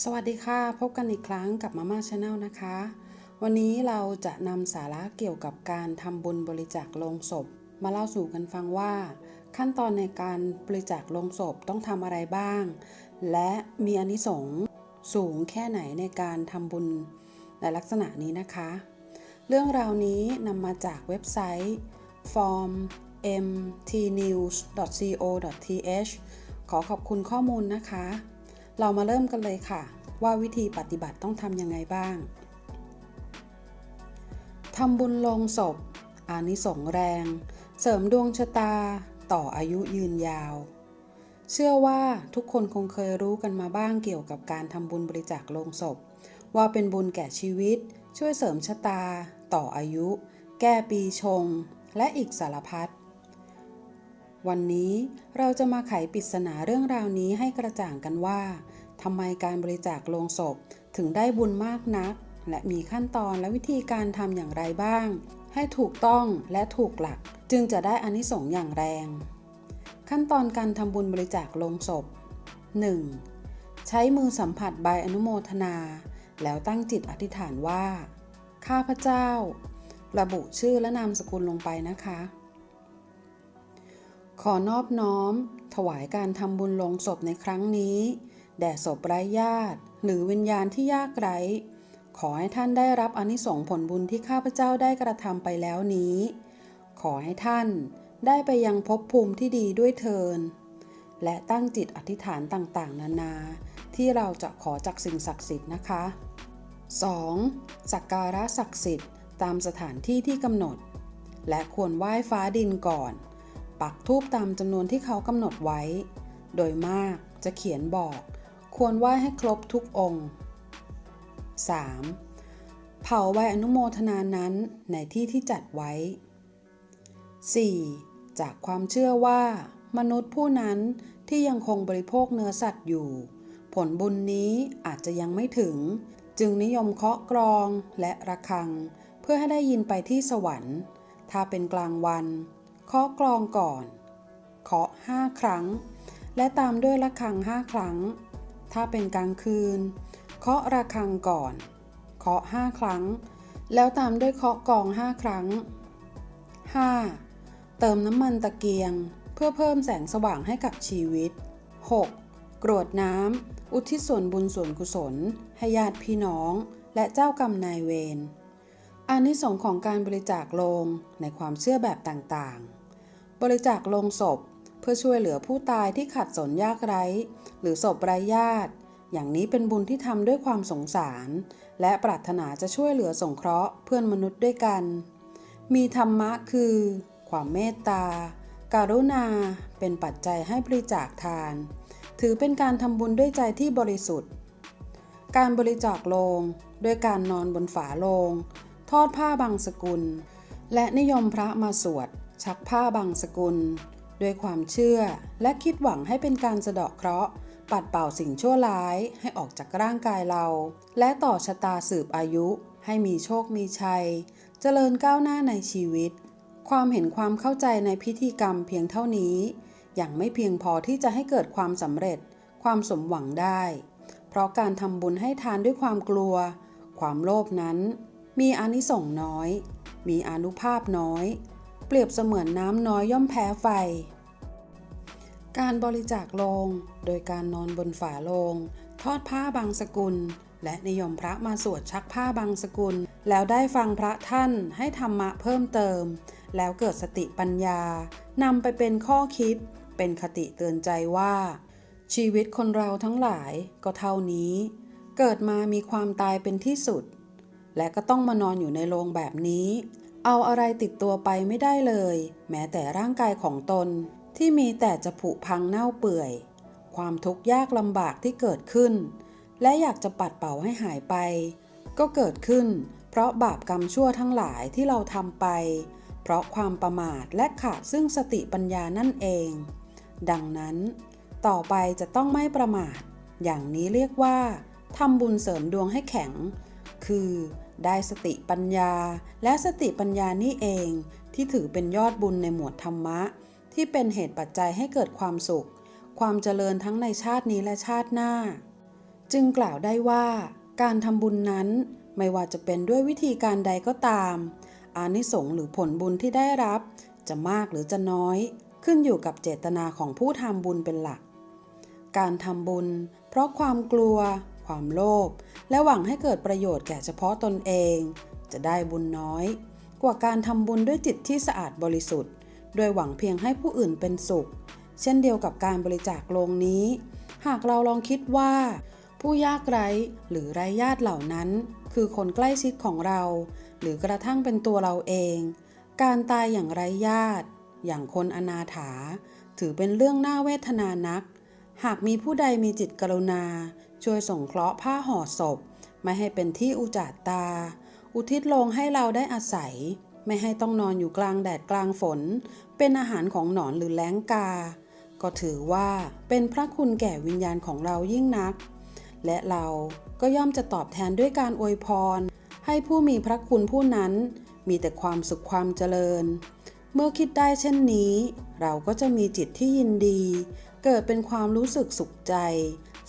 สวัสดีค่ะ พบกันอีกครั้งกับมาม่าชาแนลนะคะ วันนี้เราจะนำสาระเกี่ยวกับการทำบุญบริจาคโลงศพ มาเล่าสู่กันฟังว่า ขั้นตอนในการบริจาคโลงศพต้องทำอะไรบ้าง และมีอนิสงส์สูงแค่ไหนในการทำบุญในลักษณะนี้นะคะ เรื่องราวนี้นำมาจากเว็บไซต์ form mtnews.co.th ขอขอบคุณข้อมูลนะคะ เรามาเริ่มกันเลยค่ะ ว่าวิธีปฏิบัติต้องทำยังไงบ้างทำบุญลงศพ อานิสงแรง เสริมดวงชะตา ต่ออายุยืนยาว เชื่อว่าทุกคนคงเคยรู้กันมาบ้างเกี่ยวกับการทำบุญบริจาคลงศพ ว่าเป็นบุญแก่ชีวิต ช่วยเสริมชะตา ต่ออายุ แก้ปีชง และอีกสารพัด วันนี้เราจะมาไขปริศนาเรื่องราวนี้ให้กระจ่างกันว่าทำไมการบริจาคโลงศพถึงได้บุญมากนัก และมีขั้นตอนและวิธีการทำอย่างไรบ้าง ให้ถูกต้องและถูกหลักจึงจะได้อานิสงส์อย่างแรง ขั้นตอนการทำบุญบริจาคโลงศพ 1. ใช้มือสัมผัสใบอนุโมทนา แล้วตั้งจิตอธิษฐานว่า ข้าพเจ้า ระบุชื่อและนามสกุลลงไปนะคะ ขอนอบน้อม ถวายการทำบุญลงศพในครั้งนี้ แด่ศพไร้ญาติ หรือวิญญาณที่ยากไร้ ขอให้ท่านได้รับอนิสงส์ผลบุญที่ข้าพเจ้าได้กระทำไปแล้วนี้ ขอให้ท่านได้ไปยังภพภูมิที่ดีด้วยเทิน และตั้งจิตอธิษฐานต่างๆ นานา ที่เราจะขอจากสิ่งศักดิ์สิทธิ์นะคะ 2. สักการะศักดิ์สิทธิ์ตามสถานที่ที่กำหนด และควรไหว้ฟ้าดินก่อน ปักทูปตามจำนวนที่เขากำหนดไว้ โดยมากจะเขียนบอก ควรไหว้ให้ครบทุกองค์ 3. เผาใบอนุโมทนานั้นในที่ที่จัดไว้ 4. จากความเชื่อว่า มนุษย์ผู้นั้นที่ยังคงบริโภคเนื้อสัตว์อยู่ ผลบุญนี้อาจจะยังไม่ถึง จึงนิยมเคาะกรองและระฆัง เพื่อให้ได้ยินไปที่สวรรค์ ถ้าเป็นกลางวัน เคาะกรองก่อน เคาะห้าครั้ง และตามด้วยระฆังห้าครั้ง ถ้าเป็นกลางคืน เคาะระฆังก่อน เคาะห้าครั้ง แล้วตามด้วยเคาะกรองห้าครั้ง 5. เติมน้ำมันตะเกียง เพื่อเพิ่มแสงสว่างให้กับชีวิต 6. กรวดน้ำอุทิศส่วนบุญส่วนกุศล ให้ญาติพี่น้อง และเจ้ากรรมนายเวรอานิสงส์ของการบริจาคโลงในความเชื่อแบบต่างๆ บริจาคลงศพ เพื่อช่วยเหลือผู้ตายที่ขัดสนยากไร้ หรือศพไร้ญาติ อย่างนี้เป็นบุญที่ทำด้วยความสงสาร และปรารถนาจะช่วยเหลือสงเคราะห์เพื่อนมนุษย์ด้วยกัน มีธรรมะคือ ความเมตตาการุณา เป็นปัจจัยให้บริจาคทาน ถือเป็นการทำบุญด้วยใจที่บริสุทธิ์ การบริจาคโลงด้วยการนอนบนฝาโลง ทอดผ้าบางสกุล และนิยมพระมาสวด ชักผ้าบางสกุล ด้วยความเชื่อและคิดหวังให้เป็นการสะเดาะเคราะห์ ปัดเป่าสิ่งชั่วร้ายให้ออกจากร่างกายเรา และต่อชะตาสืบอายุ ให้มีโชคมีชัย เจริญก้าวหน้าในชีวิต ความเห็นความเข้าใจในพิธีกรรมเพียงเท่านี้ยังไม่เพียงพอที่จะให้เกิดความสำเร็จ ความสมหวังได้ เพราะการทำบุญให้ทานด้วยความกลัว ความโลภนั้น มีอานิสงส์น้อย มีอนุภาพน้อย ปรียบเสมือนน้ำน้อยย่อมแพ้ไฟ การบริจาคโลง โดยการนอนบนฝาโลง ทอดผ้าบางสกุล และนิยมพระมาสวดชักผ้าบางสกุล แล้วได้ฟังพระท่านให้ธรรมะเพิ่มเติม แล้วเกิดสติปัญญานำไปเป็นข้อคิด เป็นคติเตือนใจว่า ชีวิตคนเราทั้งหลายก็เท่านี้ เกิดมามีความตายเป็นที่สุด และก็ต้องมานอนอยู่ในโรงแบบนี้ เอาอะไรติดตัวไปไม่ได้เลย แม้แต่ร่างกายของตนที่มีแต่จะผุพังเน่าเปื่อย ความทุกข์ยากลำบากที่เกิดขึ้น และอยากจะปัดเป่าให้หายไป ก็เกิดขึ้น เพราะบาปกรรมชั่วทั้งหลายที่เราทำไป เพราะความประมาทและขาดซึ่งสติปัญญานั่นเอง ดังนั้น ต่อไปจะต้องไม่ประมาท อย่างนี้เรียกว่าทำบุญเสริมดวงให้แข็ง คือ ได้สติปัญญา และสติปัญญานี่เอง ที่ถือเป็นยอดบุญในหมวดธรรมะ ที่เป็นเหตุปัจจัยให้เกิดความสุข ความเจริญทั้งในชาตินี้และชาติหน้า จึงกล่าวได้ว่า การทำบุญนั้นไม่ว่าจะเป็นด้วยวิธีการใดก็ตาม อานิสงส์หรือผลบุญที่ได้รับ จะมากหรือจะน้อย ขึ้นอยู่กับเจตนาของผู้ทำบุญเป็นหลัก การทำบุญ เพราะความกลัว ความโลภและหวังให้เกิดประโยชน์แก่เฉพาะตนเอง จะได้บุญน้อย กว่าการทำบุญด้วยจิตที่สะอาดบริสุทธิ์ โดยหวังเพียงให้ผู้อื่นเป็นสุข เช่นเดียวกับการบริจาคโลงนี้ หากเราลองคิดว่า ผู้ยากไร้หรือไร้ญาติเหล่านั้น คือคนใกล้ชิดของเรา หรือกระทั่งเป็นตัวเราเอง การตายอย่างไร้ญาติ อย่างคนอนาถา ถือเป็นเรื่องน่าเวทนานักหากมีผู้ใดมีจิตกรุณา ช่วยส่งเคราะห์ผ้าห่อศพ ไม่ให้เป็นที่อุจาตา อุทิศลงให้เราได้อาศัย ไม่ให้ต้องนอนอยู่กลางแดดกลางฝน เป็นอาหารของหนอนหรือแล้งกา ก็ถือว่าเป็นพระคุณแก่วิญญาณของเรายิ่งนัก และเราก็ย่อมจะตอบแทนด้วยการอวยพร ให้ผู้มีพระคุณผู้นั้นมีแต่ความสุขความเจริญ เมื่อคิดได้เช่นนี้ เราก็จะมีจิตที่ยินดี เกิดเป็นความรู้สึกสุขใจ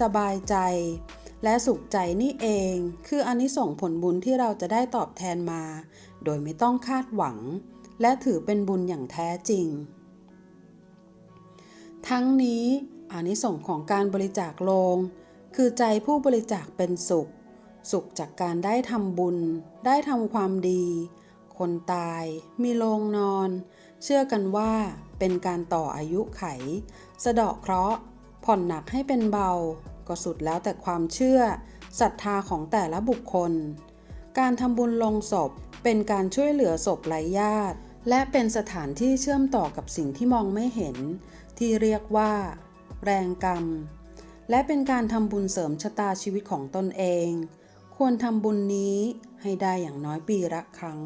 สบายใจ และสุขใจนี่เอง คืออานิสงส์ผลบุญที่เราจะได้ตอบแทนมา โดยไม่ต้องคาดหวัง และถือเป็นบุญอย่างแท้จริง ทั้งนี้อานิสงส์ของการบริจาคโลง คือใจผู้บริจาคเป็นสุข สุขจากการได้ทำบุญ ได้ทำความดี คนตาย มีโลงนอน เชื่อกันว่าเป็นการต่ออายุไข สะเดาะเคราะห์ ผ่อนหนักให้เป็นเบา ก็สุดแล้วแต่ความเชื่อศรัทธาของแต่ละบุคคล การทำบุญลงศพเป็นการช่วยเหลือศพไร้ญาติ และเป็นสถานที่เชื่อมต่อกับสิ่งที่มองไม่เห็น ที่เรียกว่า แรงกรรม และเป็นการทำบุญเสริมชะตาชีวิตของตนเอง ควรทำบุญนี้ให้ได้อย่างน้อยปีละครั้ง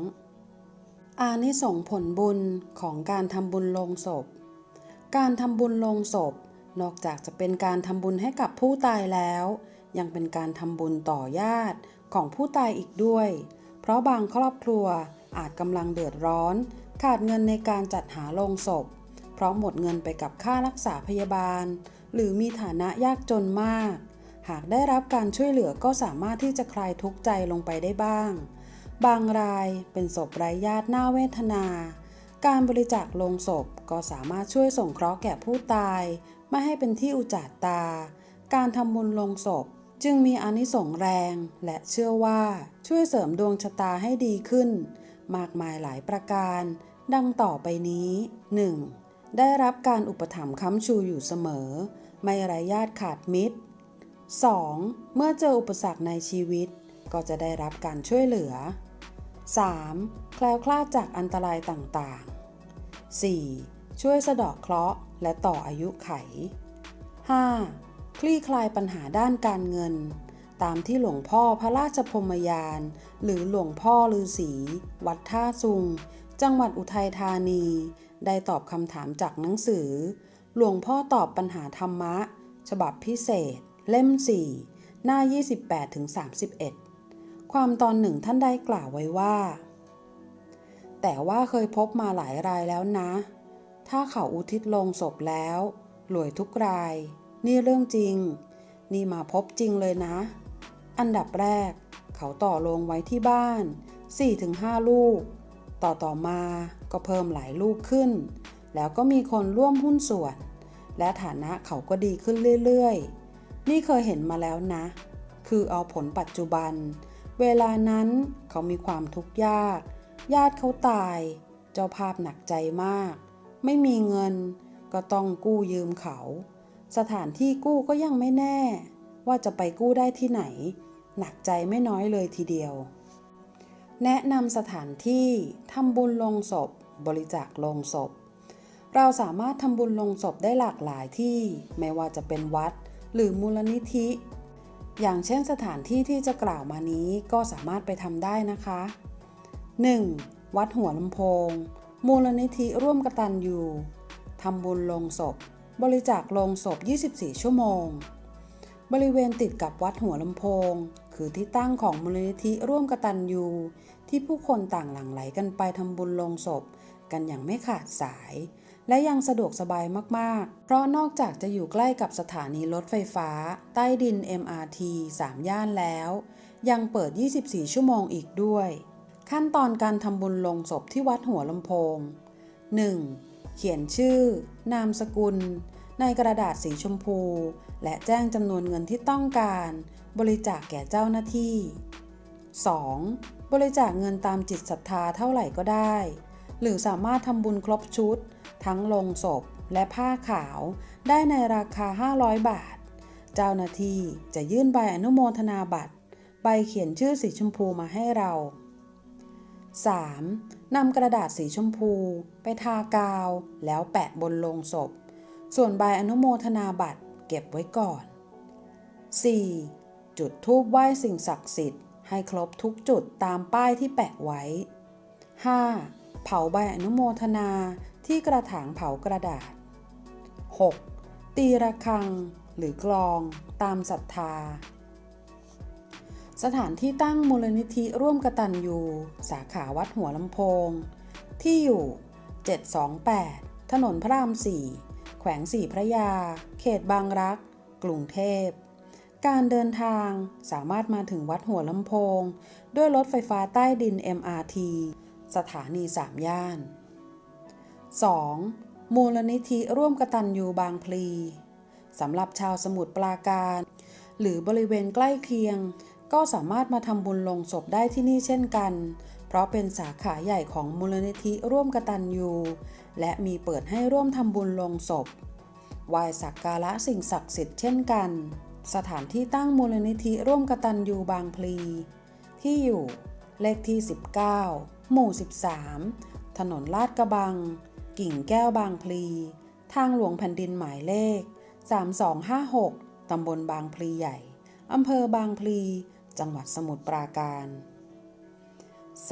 อานิสงผลบุญของการทำบุญลงศพ การทำบุญลงศพ นอกจากจะเป็นการทำบุญให้กับผู้ตายแล้ว ยังเป็นการทำบุญต่อญาติของผู้ตายอีกด้วย เพราะบางครอบครัวอาจกำลังเดือดร้อน ขาดเงินในการจัดหาโลงศพ เพราะหมดเงินไปกับค่ารักษาพยาบาล หรือมีฐานะยากจนมาก หากได้รับการช่วยเหลือก็สามารถที่จะคลายทุกข์ใจลงไปได้บ้าง บางรายเป็นศพไร้ญาติหน่าเวทนา การบริจาคโลงศพก็สามารถช่วยส่งเคราะห์แก่ผู้ตาย ไม่ให้เป็นที่อุจจาตา การทำบุญลงศพจึงมีอนิสงส์แรงและเชื่อว่าช่วยเสริมดวงชะตาให้ดีขึ้น มากมายหลายประการ ดังต่อไปนี้ 1. ได้รับการอุปถัมภ์ค้ำชูอยู่เสมอ ไม่ไร้ญาติขาดมิตร 2. เมื่อเจออุปสรรคในชีวิต ก็จะได้รับการช่วยเหลือ 3. แคล้วคลาดจากอันตรายต่างๆ 4. ช่วยสะดาะเคราะห์ และต่ออายุไข 5. คลี่คลายปัญหาด้านการเงิน ตามที่หลวงพ่อพระราชพรมยาน หรือหลวงพ่อฤาษีวัดท่าซุง จังหวัดอุทัยธานี ได้ตอบคำถามจากหนังสือ หลวงพ่อตอบปัญหาธรรมะ ฉบับพิเศษ เล่ม 4 หน้า 28-31 ความตอนหนึ่งท่านได้กล่าวไว้ว่า แต่ว่าเคยพบมาหลายรายแล้วนะ ถ้าเขาอุทิศลงศพแล้วรวยทุกราย นี่เรื่องจริง นี่มาพบจริงเลยนะ อันดับแรก เขาต่อลงไว้ที่บ้าน 4-5 ลูก ต่อต่อมาก็เพิ่มหลายลูกขึ้น แล้วก็มีคนร่วมหุ้นส่วน และฐานะเขาก็ดีขึ้นเรื่อยๆ นี่เคยเห็นมาแล้วนะ คือเอาผลปัจจุบัน เวลานั้นเขามีความทุกข์ยาก ญาติเขาตาย เจ้าภาพหนักใจมาก ไม่มีเงิน ก็ต้องกู้ยืมเขา สถานที่กู้ก็ยังไม่แน่ ว่าจะไปกู้ได้ที่ไหน หนักใจไม่น้อยเลยทีเดียว แนะนำสถานที่ทำบุญลงศพ บริจาคลงศพ เราสามารถทำบุญลงศพได้หลากหลายที่ ไม่ว่าจะเป็นวัด หรือมูลนิธิ อย่างเช่นสถานที่ที่จะกล่าวมานี้ก็สามารถไปทำได้นะคะ 1. วัดหัวลำโพง มูลนิธิร่วมกตันยูทำบุญลงศพ บริจาคลงศพ 24 ชั่วโมง บริเวณติดกับวัดหัวลำโพง คือที่ตั้งของมูลนิธิร่วมกตันยูที่ผู้คนต่างหลั่งไหลกันไปทำบุญลงศพ กันอย่างไม่ขาดสาย และยังสะดวกสบายมาก ๆ เพราะนอกจากจะอยู่ใกล้กับสถานีรถไฟฟ้า ใต้ดิน MRT 3 ย่านแล้ว ยังเปิด 24 ชั่วโมงอีกด้วย ขั้นตอนการทำบุญลงศพที่วัดหัวลำโพง 1. เขียนชื่อ นามสกุล ในกระดาษสีชมพู และแจ้งจำนวนเงินที่ต้องการ บริจาคแก่เจ้าหน้าที่ 2. บริจาคเงินตามจิตศรัทธาเท่าไหร่ก็ได้ หรือสามารถทำบุญครบชุด ทั้งลงศพและผ้าขาว ได้ในราคา 500 บาท เจ้าหน้าที่จะยื่นใบอนุโมทนาบัตร ใบเขียนชื่อสีชมพูมาให้เรา 3. นำกระดาษสีชมพูไปทากาวแล้วแปะบนโลงศพ ส่วนใบอนุโมทนาบัตรเก็บไว้ก่อน 4. จุดธูปไหว้สิ่งศักดิ์สิทธิ์ให้ครบทุกจุดตามป้ายที่แปะไว้ 5. เผาใบอนุโมทนาที่กระถางเผากระดาษ 6. ตีระฆังหรือกลองตามศรัทธา สถานที่ตั้งมูลนิธิร่วมกตัญญูสาขาวัดหัวลำโพง ที่อยู่ 728 ถนนพระราม 4 แขวงสี่พระยา เขตบางรัก กรุงเทพ การเดินทางสามารถมาถึงวัดหัวลำโพง ด้วยรถไฟฟ้าใต้ดิน MRT สถานี3ย่าน 2. มูลนิธิร่วมกตัญญูบางพลีสำหรับชาวสมุทรปราการ หรือบริเวณใกล้เคียง ก็สามารถมาทำบุญลงศพได้ที่นี่เช่นกัน เพราะเป็นสาขาใหญ่ของมูลนิธิร่วมกตัญญูและมีเปิดให้ร่วมทำบุญลงศพไหว้สักการะสิ่งศักดิ์สิทธิ์เช่นกัน สถานที่ตั้งมูลนิธิร่วมกตัญญูบางพลี ที่อยู่เลขที่ 19 หมู่ 13 ถนนลาดกระบัง กิ่งแก้วบางพลี ทางหลวงแผ่นดินหมายเลข 3256 ตำบลบางพลีใหญ่ อำเภอบางพลี จังหวัดสมุทรปราการ 3.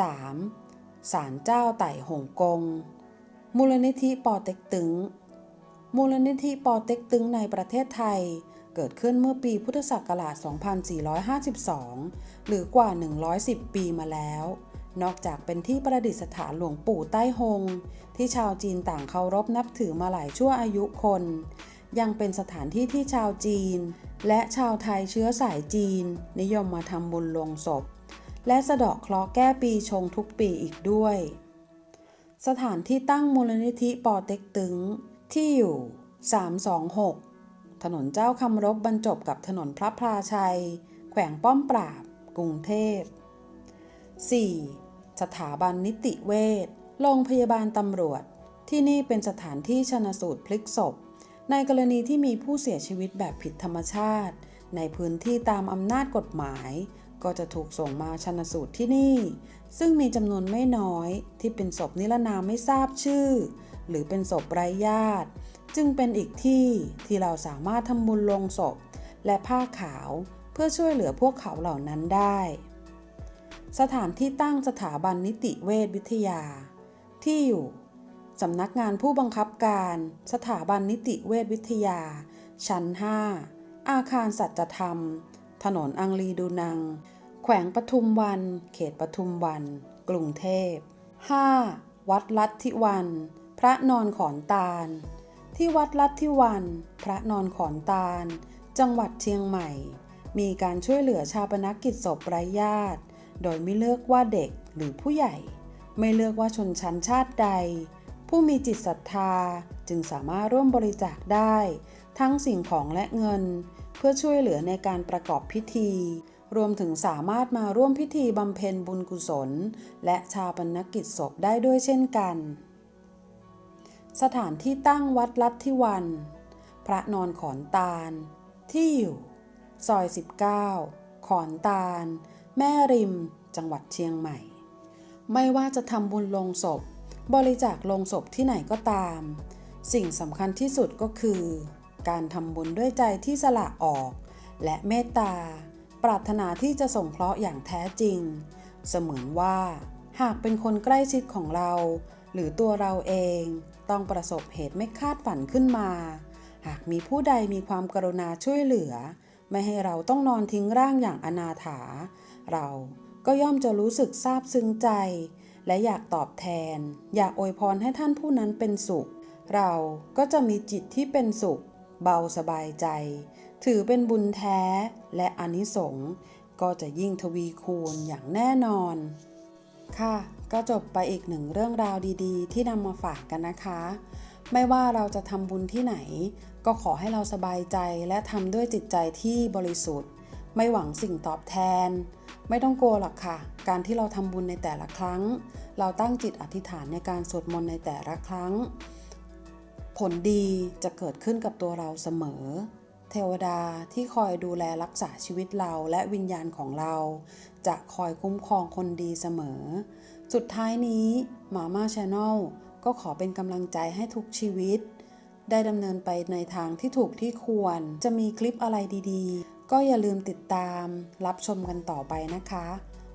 ศาลเจ้าไต่หงกง มูลนิธิปอเต็กตึง มูลนิธิปอเต็กตึงในประเทศไทย เกิดขึ้นเมื่อปีพุทธศักราช 2452 หรือกว่า 110 ปีมาแล้ว นอกจากเป็นที่ประดิษฐานหลวงปู่ใต้หง ที่ชาวจีนต่างเคารพนับถือมาหลายชั่วอายุคน ยังเป็นสถานที่ที่ชาวจีน และชาวไทยเชื้อสายจีน นิยมมาทำบุญลงศพ และสะเดาะเคราะห์แก้ปีชงทุกปีอีกด้วย สถานที่ตั้งมูลนิธิปอเต็กตึง ที่อยู่ 326 ถนนเจ้าคำรบบรรจบกับถนนพระพลาชัย แขวงป้อมปราบ กรุงเทพ 4. สถาบันนิติเวชโรงพยาบาลตำรวจ ที่นี่เป็นสถานที่ชนสูตรพลิกศพ ในกรณีที่มีผู้เสียชีวิตแบบผิดธรรมชาติ ในพื้นที่ตามอำนาจกฎหมาย ก็จะถูกส่งมาชันสูตรที่นี่ ซึ่งมีจำนวนไม่น้อยที่เป็นศพนิรนามไม่ทราบชื่อ หรือเป็นศพไร้ญาติ จึงเป็นอีกที่ที่เราสามารถทำบุญลงศพ และผ้าขาวเพื่อช่วยเหลือพวกเขาเหล่านั้นได้ สถานที่ตั้งสถาบันนิติเวชวิทยา ที่อยู่ สำนักงานผู้บังคับการ สถาบันนิติเวชวิทยา ชั้น 5 อาคารสัจธรรม ถนนอังรีดูนัง แขวงปทุมวัน เขตปทุมวัน กรุงเทพ 5. วัดลัทธิวัน พระนอนขอนตาล ที่วัดลัทธิวัน พระนอนขอนตาล จังหวัดเชียงใหม่ มีการช่วยเหลือชาปนกิจศพไร้ญาติ โดยไม่เลือกว่าเด็กหรือผู้ใหญ่ ไม่เลือกว่าชนชั้นชาติใด ผู้มีจิตศรัทธาจึงสามารถร่วมบริจาคได้ ทั้งสิ่งของและเงิน เพื่อช่วยเหลือในการประกอบพิธี รวมถึงสามารถมาร่วมพิธีบำเพ็ญบุญกุศล และชาปนกิจศพได้ด้วยเช่นกัน สถานที่ตั้งวัดลัทธิวัน พระนอนขอนตาล ที่อยู่ ซอย 19 ขอนตาล แม่ริม จังหวัดเชียงใหม่ ไม่ว่าจะทำบุญลงศพ บริจาคลงศพที่ไหนก็ตาม สิ่งสำคัญที่สุดก็คือ การทำบุญด้วยใจที่สละออก และเมตตา ปรารถนาที่จะส่งเคราะห์อย่างแท้จริง เสมือนว่า หากเป็นคนใกล้ชิดของเรา หรือตัวเราเองต้องประสบเหตุไม่คาดฝันขึ้นมา หากมีผู้ใดมีความกรุณาช่วยเหลือ ไม่ให้เราต้องนอนทิ้งร่างอย่างอนาถา เราก็ย่อมจะรู้สึกซาบซึ้งใจ และอยากตอบแทน อยากอวยพรให้ท่านผู้นั้นเป็นสุข เราก็จะมีจิตที่เป็นสุข เบาสบายใจ ถือเป็นบุญแท้และอนิสงส์ก็จะยิ่งทวีคูณอย่างแน่นอน ค่ะ ก็จบไปอีกหนึ่งเรื่องราวดีๆ ที่นำมาฝากกันนะคะ ไม่ว่าเราจะทำบุญที่ไหน ก็ขอให้เราสบายใจและทำด้วยจิตใจที่บริสุทธิ์ ไม่หวังสิ่งตอบแทน ไม่ต้องกลัวหรอกค่ะ การที่เราทำบุญในแต่ละครั้ง เราตั้งจิตอธิษฐานในการสวดมนต์ในแต่ละครั้ง ผลดีจะเกิดขึ้นกับตัวเราเสมอ เทวดาที่คอยดูแลรักษาชีวิตเราและวิญญาณของเรา จะคอยคุ้มครองคนดีเสมอ สุดท้ายนี้มาม่าชาแนลก็ขอเป็นกำลังใจให้ทุกชีวิต ได้ดำเนินไปในทางที่ถูกที่ควร จะมีคลิปอะไรดีๆ ก็อย่าลืมติดตามรับชมกันต่อไปนะคะ